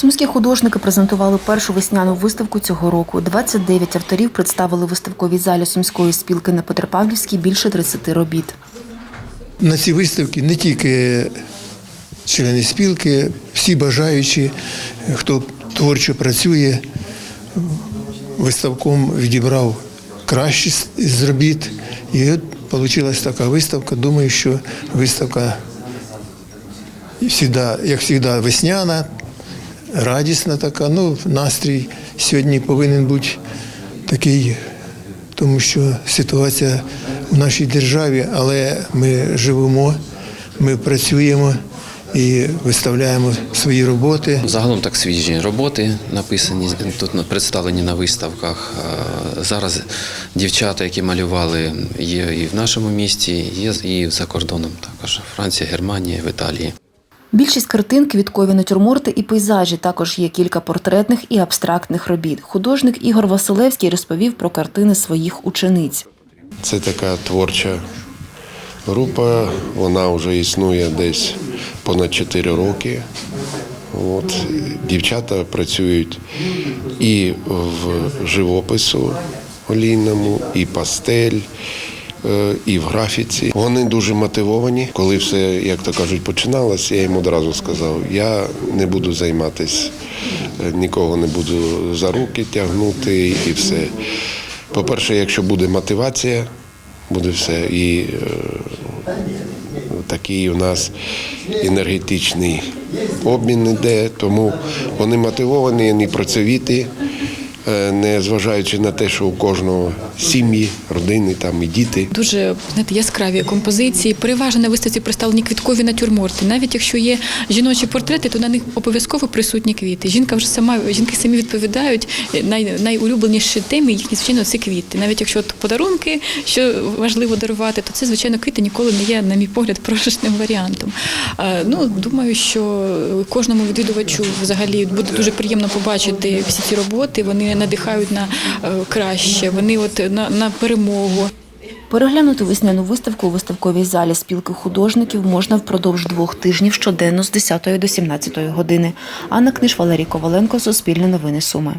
Сумські художники презентували першу весняну виставку цього року. 29 авторів представили в виставковій залі Сумської спілки на Петропавлівській більше 30 робіт. На ці виставки не тільки члени спілки, всі бажаючі, хто творчо працює, виставком відібрав кращі з- робіт. І от вийшла така виставка. Думаю, що виставка всегда, як завжди, весняна, радісна така. Ну, настрій сьогодні повинен бути такий, тому що ситуація в нашій державі, але ми живемо, ми працюємо і виставляємо свої роботи. Загалом так свіжі роботи написані тут представлені на виставках. Зараз дівчата, які малювали, є і в нашому місті, є і за кордоном також. Франція, Германія, в Італії. Більшість картин квіткові натюрморти і пейзажі. Також є кілька портретних і абстрактних робіт. Художник Ігор Василевський розповів про картини своїх учениць. Це така творча група, вона вже існує десь понад 4 роки. От. Дівчата працюють і в живопису олійному, і пастель, і в графіці. Вони дуже мотивовані. Коли все, як то кажуть, починалось, я їм одразу сказав, я не буду займатися, е, нікого не буду за руки тягнути і все. По-перше, якщо буде мотивація, буде все. І е, такий у нас енергетичний обмін іде, тому вони мотивовані, вони працьовіті, е, не зважаючи на те, що у кожного сім'ї, родини там і діти. Дуже знаєте, яскраві композиції. Переважно на виставці представлені квіткові натюрморти. Навіть якщо є жіночі портрети, то на них обов'язково присутні квіти. Жінка вже сама жінки самі відповідають най, найулюбленіші теми їхні звичайно це квіти. Навіть якщо от подарунки, що важливо дарувати, то це звичайно квіти ніколи не є, на мій погляд, програшним варіантом. Ну думаю, що кожному відвідувачу взагалі буде дуже приємно побачити всі ці роботи. Вони надихають на е, краще. Вони от на, на перемогу. Переглянути весняну виставку у виставковій залі спілки художників можна впродовж двох тижнів щоденно з 10 до 17 години. Анна Книж, Валерій Коваленко, Суспільне новини Суми.